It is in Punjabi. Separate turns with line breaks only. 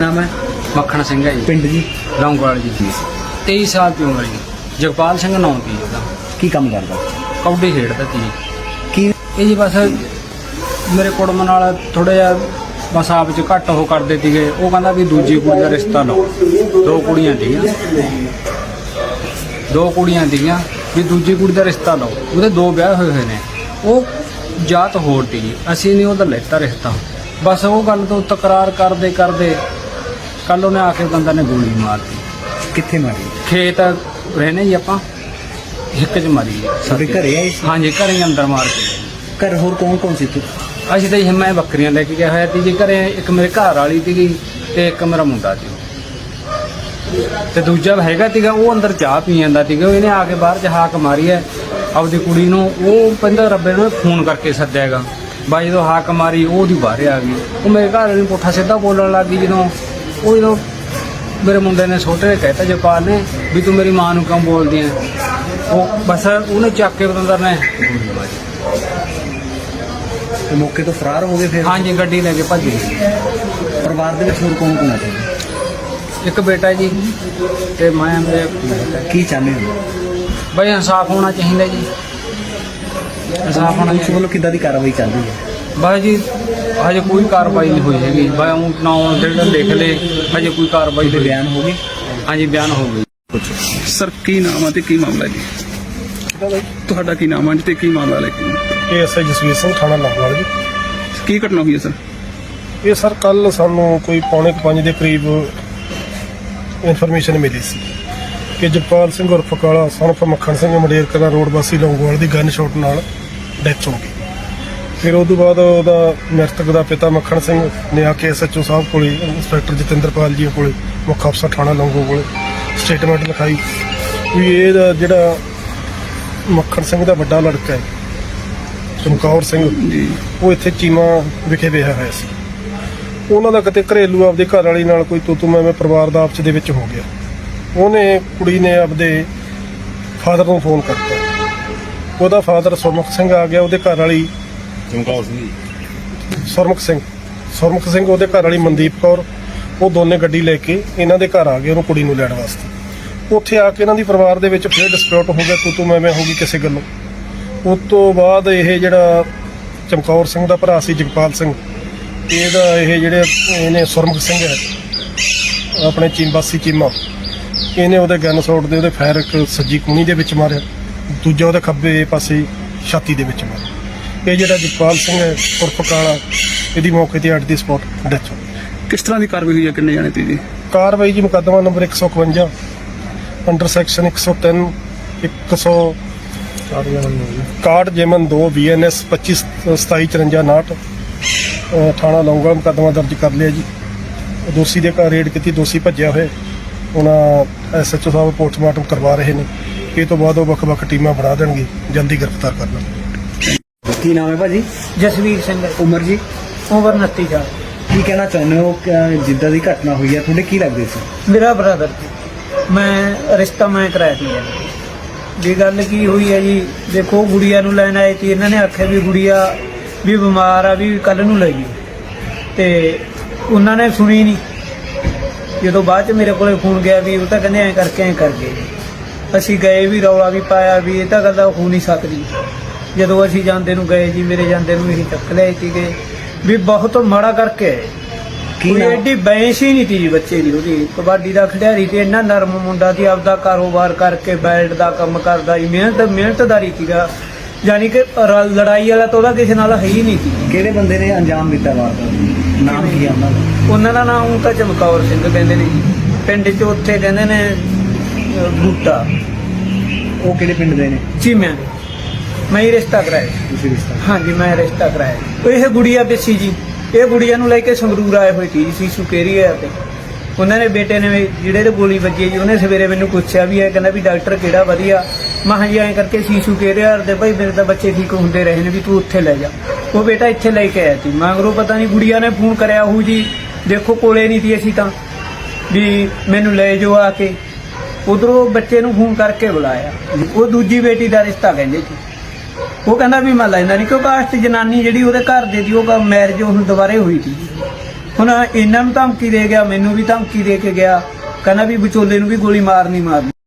ਨਾਮ ਹੈ
ਮੱਖਣ ਸਿੰਘ ਹੈ ਜੀ।
ਪਿੰਡ ਜੀ?
ਲੌਂਗਵਾਲ ਜੀ। 23 ਸਾਲ ਦੀ ਉਮਰ ਜੀ। ਜਗਪਾਲ ਸਿੰਘ ਨਾਂ ਦੀ ਉਹਦਾ।
ਕੀ ਕੰਮ ਕਰਦਾ?
ਕਬੱਡੀ ਖੇਡਦਾ ਸੀ ਜੀ।
ਕੀ?
ਇਹ ਜੀ ਬਸ ਮੇਰੇ ਕੁੜਮ ਨਾਲ ਥੋੜਾ ਜਿਹਾ ਬਸ ਆਪ ਚ ਘੱਟ ਉਹ ਕਰਦੇ ਸੀਗੇ। ਉਹ ਕਹਿੰਦਾ ਵੀ ਦੂਜੀ ਕੁੜੀ ਦਾ ਰਿਸ਼ਤਾ ਲਓ। ਦੋ ਕੁੜੀਆਂ ਸੀਗੀਆਂ ਦੋ ਕੁੜੀਆਂ ਸੀਗੀਆਂ ਵੀ ਦੂਜੀ ਕੁੜੀ ਦਾ ਰਿਸ਼ਤਾ ਲਓ। ਉਹਦੇ ਦੋ ਵਿਆਹ ਹੋਏ ਹੋਏ ਨੇ। ਉਹ ਜਾਤ ਹੋਰ ਸੀ ਅਸੀਂ ਨਹੀਂ ਉਹਦਾ ਲੈਤਾ ਰਿਸ਼ਤਾ। ਬਸ ਉਹ ਗੱਲ ਤੋਂ ਤਕਰਾਰ ਕਰਦੇ ਕਰਦੇ ਕੱਲ ਉਹਨੇ ਆ ਕੇ ਬੰਦਾ ਨੇ ਗੋਲੀ ਮਾਰਤੀ
ਕਿੱਥੇ ਮਾਰੀ?
ਖੇਤ ਰਹਿਨੇ ਜੀ ਆਪਾਂ। ਹਿੱਕ ਚ ਮਾਰੀ
ਸਾਡੇ ਘਰੇ ਆਏ ਸੀ?
ਹਾਂਜੀ ਘਰੇ ਹੀ ਅੰਦਰ ਮਾਰ ਕੇ।
ਘਰ ਹੋਰ ਕੌਣ ਕੌਣ ਸੀ ਤੂੰ
ਅਸੀਂ ਤਾਂ ਜੀ ਮੈਂ ਬੱਕਰੀਆਂ ਲੈ ਕੇ ਗਿਆ ਹੋਇਆ ਸੀ ਜੀ ਘਰੇ। ਇੱਕ ਮੇਰੇ ਘਰ ਵਾਲੀ ਸੀਗੀ ਤੇ ਇੱਕ ਮੇਰਾ ਮੁੰਡਾ ਸੀ। ਤੇ ਦੂਜਾ ਹੈਗਾ ਸੀਗਾ ਉਹ ਅੰਦਰ ਚਾਹ ਪੀ ਜਾਂਦਾ ਸੀਗਾ। ਇਹਨੇ ਆ ਕੇ ਬਾਹਰ ਚ ਹਾਕ ਮਾਰੀ ਹੈ। ਆਪਦੀ ਕੁੜੀ ਨੂੰ ਉਹ ਕਹਿੰਦਾ ਰੱਬੇ ਨੂੰ ਫੋਨ ਕਰਕੇ ਸੱਦਿਆਗਾ। ਬਾਈ ਜਦੋਂ ਹਾਕ ਮਾਰੀ ਉਹ ਉਹਦੀ ਬਾਹਰ ਆ ਗਈ। ਉਹ ਮੇਰੇ ਘਰ ਵਾਲੇ ਨੂੰ ਪੁੱਠਾ ਸਿੱਧਾ ਬੋਲਣ ਲੱਗ ਗਈ ਜਦੋਂ। ਉਹ ਜਦੋਂ ਮੇਰੇ ਮੁੰਡੇ ਨੇ ਛੋਟੇ ਨੇ ਕਹਿਤਾ ਜਪਾਲ ਨੇ ਵੀ ਤੂੰ ਮੇਰੀ ਮਾਂ ਨੂੰ ਕਿਉਂ ਬੋਲਦੀ ਹੈ ਉਹ ਬਸ ਉਹਨੇ ਚੱਕ ਕੇ ਬਤੰਦਰ ਨੇ
ਤੇ ਮੌਕੇ ਤੋਂ ਫਰਾਰ ਹੋ ਗਏ ਫਿਰ?
ਹਾਂਜੀ ਗੱਡੀ ਲੈ ਕੇ ਭੱਜ ਗਈ
ਪਰਿਵਾਰ ਦੇ ਵਿੱਚ ਹੋਰ ਕੌਣ ਕੌਣ ਹੈ
ਇੱਕ ਬੇਟਾ ਜੀ ਤੇ ਮੈਂ ਮੇਰੇ
ਕੀ ਚਾਹੁੰਦੇ ਹੋ?
ਬਈ ਇਨਸਾਫ ਹੋਣਾ ਚਾਹੀਦਾ ਜੀ। ਇਨਸਾਫ ਹੋਣਾ ਚਾਹੀਦਾ।
ਕਿੱਦਾਂ ਦੀ ਕਾਰਵਾਈ ਚੱਲ ਰਹੀ ਹੈ?
ਬਾਈ ਜੀ ਹਜੇ ਕੋਈ ਕਾਰਵਾਈ ਨਹੀਂ ਹੋਈ ਹੈਗੀ। ਬਾਈ ਉਹ ਨਾਮ ਜਿਹੜਾ ਲਿਖ ਲੇ ਹਜੇ ਕੋਈ ਕਾਰਵਾਈ
ਤੇ
ਦੇ
ਬਿਆਨ ਹੋ ਗਏ
ਹਾਂਜੀ ਬਿਆਨ ਹੋ ਗਈ।
ਸਰ ਕੀ ਨਾਮ ਹੈ ਤੇ ਕੀ ਮਾਮਲਾ ਹੈ ਜੀ ਤੁਹਾਡਾ ਕੀ ਨਾਮ ਹੈ ਜੀ ਤੇ ਕੀ ਮਾਮਲਾ ਲੈ ਕੇ?
ਇਹ ਐਸਆਈ ਜਸਵੀਰ ਸਿੰਘ ਥਾਣਾ ਲਾਹੌਰ ਜੀ।
ਕੀ ਘਟਨਾ ਹੋਈ ਹੈ ਸਰ?
ਇਹ ਸਰ ਕੱਲ ਸਾਨੂੰ ਕੋਈ ਪੌਣੇ 5 ਦੇ ਕਰੀਬ ਇਨਫੋਰਮੇਸ਼ਨ ਮਿਲੀ ਸੀ ਕਿ ਜਗਪਾਲ ਸਿੰਘ ਉਰਫ ਕਾਲਾ ਸਨਫ ਮੱਖਣ ਸਿੰਘ ਮੰਡੇਰ ਕਲਾ ਰੋਡ ਵਾਸੀ ਲੌਂਗੋਵਾਲ ਦੀ ਗਨ ਸ਼ਾਟ ਨਾਲ ਡੈਥ ਹੋ ਗਈ। ਫਿਰ ਉਸ ਤੋਂ ਬਾਅਦ ਉਹਦਾ ਮ੍ਰਿਤਕ ਦਾ ਪਿਤਾ ਮੱਖਣ ਸਿੰਘ ਨੇ ਆ ਕੇ ਐਸਐਚਓ ਸਾਹਿਬ ਕੋਲੇ ਇੰਸਪੈਕਟਰ ਜਤਿੰਦਰਪਾਲ ਜੀ ਕੋਲੇ ਮੁੱਖ ਅਫਸਰ ਥਾਣਾ ਲੌਂਗੋ ਕੋਲੇ ਸਟੇਟਮੈਂਟ ਲਿਖਾਈ ਵੀ ਇਹਦਾ ਜਿਹੜਾ ਮੱਖਣ ਸਿੰਘ ਦਾ ਵੱਡਾ ਲੜਕਾ ਹੈ ਚਮਕੌਰ ਸਿੰਘ
ਜੀ।
ਉਹ ਇੱਥੇ ਚੀਮਾ ਵਿਖੇ ਵਿਆਹਿਆ ਹੋਇਆ ਸੀ। ਉਹਨਾਂ ਦਾ ਕਿਤੇ ਘਰੇਲੂ ਆਪਦੇ ਘਰ ਵਾਲੀ ਨਾਲ ਕੋਈ ਤੂੰ ਤੂੰ ਮੈਂ ਪਰਿਵਾਰ ਦਾ ਆਪਸ ਦੇ ਵਿੱਚ ਹੋ ਗਿਆ। ਉਹਨੇ ਕੁੜੀ ਨੇ ਆਪਦੇ ਫਾਦਰ ਨੂੰ ਫੋਨ ਕਰਤਾ। ਉਹਦਾ ਫਾਦਰ ਸੁਰਮੁਖ ਸਿੰਘ ਆ ਗਿਆ ਉਹਦੇ ਘਰ ਵਾਲੀ ਚਮਕੌਰ ਸਿੰਘ। ਸੁਰਮੁਖ ਸਿੰਘ। ਸੁਰਮੁਖ ਸਿੰਘ, ਉਹਦੇ ਘਰ ਵਾਲੀ ਮਨਦੀਪ ਕੌਰ, ਉਹ ਦੋਨੇ ਗੱਡੀ ਲੈ ਕੇ ਇਹਨਾਂ ਦੇ ਘਰ ਆ ਗਏ, ਉਹਨੂੰ ਕੁੜੀ ਨੂੰ ਲੈਣ ਵਾਸਤੇ। ਉੱਥੇ ਆ ਕੇ ਇਹਨਾਂ ਦੀ ਪਰਿਵਾਰ ਦੇ ਵਿੱਚ ਫਿਰ ਡਿਸਪਿਊਟ ਹੋ ਗਿਆ, ਤੂੰ ਤੂੰ ਮੈਂ ਮੈਂ ਹੋ ਗਈ ਕਿਸੇ ਗੱਲੋਂ। ਉਸ ਤੋਂ ਬਾਅਦ ਇਹ ਜਿਹੜਾ ਚਮਕੌਰ ਸਿੰਘ ਦਾ ਭਰਾ ਸੀ, ਜਗਪਾਲ ਸਿੰਘ, ਇਹਦਾ ਇਹ ਜਿਹੜੇ ਇਹਨੇ ਸੁਰਮੁਖ ਸਿੰਘ ਹੈ, ਆਪਣੇ ਚੀਮਬਾਸੀ ਚੀਮਾ, ਇਹਨੇ ਉਹਦੇ ਗਨ ਸ਼ਾਟ ਦੇ ਉਹਦੇ ਫਾਇਰ ਇੱਕ ਸੱਜੀ ਕੂਣੀ ਦੇ ਵਿੱਚ ਮਾਰਿਆ, ਦੂਜਾ ਉਹਦੇ ਖੱਬੇ ਪਾਸੇ ਛਾਤੀ ਦੇ ਵਿੱਚ ਮਾਰਿਆ। ਇਹ ਜਿਹੜਾ ਜਗਪਾਲ ਸਿੰਘ ਹੈ ਉਰਫ ਕਾਲਾ ਇਹਦੀ ਮੌਕੇ ਤੇ ਅੱਡ ਦੀ ਸਪੌਟ ਡੈਥ ਹੋ ਗਈ।
ਕਿਸ ਤਰ੍ਹਾਂ ਦੀ ਕਾਰਵਾਈ ਹੋਈ ਹੈ ਕਿੰਨੇ ਜਾਣੇ ਤੇ ਜੀ?
ਕਾਰਵਾਈ ਜੀ ਮੁਕੱਦਮਾ ਨੰਬਰ 151 ਅੰਡਰ ਸੈਕਸ਼ਨ 103 100 ਕਾਰਡ ਜੇਮਨ 2 ਬੀਐਨਐਸ 25 2754 ਥਾਣਾ ਲੌਂਗਾ ਮੁਕੱਦਮਾ ਦਰਜ ਕਰ ਲਿਆ ਜੀ। ਦੋਸ਼ੀ ਦੇ ਘਰ ਰੇਡ ਕੀਤੀ ਦੋਸ਼ੀ ਭੱਜਿਆ ਹੋਇਆ। ਉਹਨਾਂ ਐਸਐਚਓ ਸਾਹਿਬ ਪੋਸਟਮਾਰਟਮ ਕਰਵਾ ਰਹੇ ਨੇ। ਇਹ ਤੋਂ ਬਾਅਦ ਉਹ ਵੱਖ-ਵੱਖ ਟੀਮਾਂ ਬਣਾ ਦੇਣਗੇ ਜਲਦੀ ਗ੍ਰਿਫਤਾਰ ਕਰ ਲਾਂਗੇ
ਕੀ ਨਾਮ ਹੈ ਭਾਜੀ?
ਜਸਵੀਰ ਸਿੰਘ
ਉਮਰ ਜੀ?
ਉਮਰ 29 ਸਾਲ।
ਕੀ ਕਹਿਣਾ ਚਾਹੁੰਦੇ ਹੋ? ਕਿ ਜਿੱਦਾਂ ਦੀ ਘਟਨਾ ਹੋਈ ਹੈ ਤੁਹਾਡੇ ਕੀ ਲੱਗਦੇ ਸੀ?
ਮੇਰਾ ਬ੍ਰਦਰ ਮੈਂ ਰਿਸ਼ਤਾ ਮੈਂ ਕਰਾਇਆ ਸੀ। ਜੀ ਦੀ ਗੱਲ ਕੀ ਹੋਈ ਹੈ ਜੀ ਦੇਖੋ ਗੁੜੀਆ ਨੂੰ ਲੈਣ ਆਏ ਸੀ। ਇਹਨਾਂ ਨੇ ਆਖਿਆ ਵੀ ਗੁੜੀਆ ਵੀ ਬਿਮਾਰ ਆ ਵੀ ਕੱਲ ਨੂੰ ਲੈ ਜੀ ਤੇ ਉਹਨਾਂ ਨੇ ਸੁਣੀ ਨਹੀਂ ਜਦੋਂ ਬਾਅਦ ਚ ਮੇਰੇ ਕੋਲੇ ਫੋਨ ਗਿਆ ਵੀ ਉਹ ਤਾਂ ਕਹਿੰਦੇ ਐਂ ਕਰਕੇ ਐਂ ਕਰ ਗਏ ਅਸੀਂ ਗਏ ਵੀ ਰੌਲਾ ਵੀ ਪਾਇਆ ਵੀ ਇਹ ਤਾਂ ਗੱਲ ਹੋ ਨਹੀਂ ਸਕਦੀ। ਜਦੋਂ ਅਸੀਂ ਜਾਂਦੇ ਨੂੰ ਗਏ ਜੀ ਮੇਰੇ ਜਾਂਦੇ ਨੂੰ ਇਹੀ ਚੱਕ ਲਿਆਏ ਸੀਗੇ। ਵੀ ਬਹੁਤ ਮਾੜਾ ਕਰਕੇ ਆਏ ਕੋਈ ਐਡੀ ਬੈਂਸ ਹੀ ਨਹੀਂ ਤੀ ਬੱਚੇ ਦੀ ਉਹਦੀ। ਕਬੱਡੀ ਦਾ ਖਿਡਾਰੀ ਤੇ ਇੰਨਾ ਨਰਮ ਮੁੰਡਾ ਸੀ ਆਪਦਾ ਕਾਰੋਬਾਰ ਕਰਕੇ ਬੈਲਟ ਦਾ ਕੰਮ ਕਰਦਾ ਸੀ ਮਿਹਨਤ ਮਿਹਨਤਦਾਰੀ ਸੀਗਾ। ਯਾਨੀ ਕਿ ਲੜਾਈ ਵਾਲਾ ਤਾਂ ਉਹਦਾ ਕਿਸੇ ਨਾਲ ਹੈ ਹੀ ਨਹੀਂ ਸੀ।
ਕਿਹੜੇ ਬੰਦੇ ਨੇ ਅੰਜਾਮ ਦਿੱਤਾ ਵਾਰਦਾਤ ਨਾਮ ਕੀ ਹੈ ਉਹਨਾਂ ਦਾ?
ਉਹਨਾਂ ਦਾ ਨਾਮ ਤਾਂ ਚਮਕੌਰ ਸਿੰਘ ਕਹਿੰਦੇ ਨੇ ਜੀ। ਪਿੰਡ 'ਚ ਉੱਥੇ ਕਹਿੰਦੇ ਨੇ ਬੂਟਾ।
ਉਹ ਕਿਹੜੇ ਪਿੰਡ ਦੇ ਨੇ?
ਚੀਮਿਆਂ ਦੇ। ਮੈਂ ਹੀ ਰਿਸ਼ਤਾ ਕਰਾਇਆ।
ਤੁਸੀਂ ਰਿਸ਼ਤਾ
ਹਾਂਜੀ ਮੈਂ ਰਿਸ਼ਤਾ ਕਰਾਇਆ। ਇਹ ਗੁੜੀਆ ਪਿੱਛੀ ਜੀ ਇਹ ਗੁੜੀਆ ਨੂੰ ਲੈ ਕੇ ਸੰਗਰੂਰ ਆਏ ਹੋਏ ਸੀ ਸੀ ਸੁਕੇਰੀਆ ਤੇ। ਉਹਨਾਂ ਨੇ ਬੇਟੇ ਨੇ ਜਿਹੜੇ ਤੇ ਗੋਲੀ ਵੱਜੀ ਜੀ ਉਹਨੇ ਸਵੇਰੇ ਮੈਨੂੰ ਪੁੱਛਿਆ ਵੀ ਇਹ ਕਹਿੰਦਾ ਵੀ ਡਾਕਟਰ ਕਿਹੜਾ ਵਧੀਆ। ਮੈਂ ਕਿਹਾ ਜੀ ਐਂ ਕਰਕੇ ਸੀਸੂ ਕੇਰੀਆ ਦੇ ਭਾਈ ਮੇਰੇ ਤਾਂ ਬੱਚੇ ਠੀਕ ਹੁੰਦੇ ਰਹੇ ਨੇ ਵੀ ਤੂੰ ਉੱਥੇ ਲੈ ਜਾ। ਉਹ ਬੇਟਾ ਇੱਥੇ ਲੈ ਕੇ ਆਇਆ ਸੀ। ਮਗਰੋਂ ਪਤਾ ਨਹੀਂ ਗੁੜੀਆ ਨੇ ਫੋਨ ਕਰਿਆ ਉਹ ਜੀ ਦੇਖੋ ਕੋਲੇ ਨਹੀਂ ਸੀ ਅਸੀਂ ਤਾਂ ਵੀ ਮੈਨੂੰ ਲੈ ਜਾਓ ਆ ਕੇ। ਉਧਰੋਂ ਬੱਚੇ ਨੂੰ ਫੋਨ ਕਰਕੇ ਬੁਲਾਇਆ। ਉਹ ਦੂਜੀ ਬੇਟੀ ਦਾ ਰਿਸ਼ਤਾ ਕਹਿੰਦੇ ਸੀ। ਉਹ ਕਹਿੰਦਾ ਵੀ ਮੈਂ ਲੈਂਦਾ ਨਹੀਂ ਕਿਉਂਕਿ ਕਾਸਟ ਜਨਾਨੀ ਜਿਹੜੀ ਉਹਦੇ ਘਰ ਦੇ ਦੀ ਉਹ ਮੈਰਿਜ ਹੁਣ ਦੁਬਾਰੇ ਹੋਈ ਸੀ ਹੁਣ ਇਹਨਾਂ ਨੂੰ ਧਮਕੀ ਦੇ ਗਿਆ, ਮੈਨੂੰ ਵੀ ਧਮਕੀ ਦੇ ਕੇ ਗਿਆ। ਕਹਿੰਦਾ ਵੀ ਵਿਚੋਲੇ ਨੂੰ ਵੀ ਗੋਲੀ ਮਾਰਨੀ ਮਾਰਨੀ।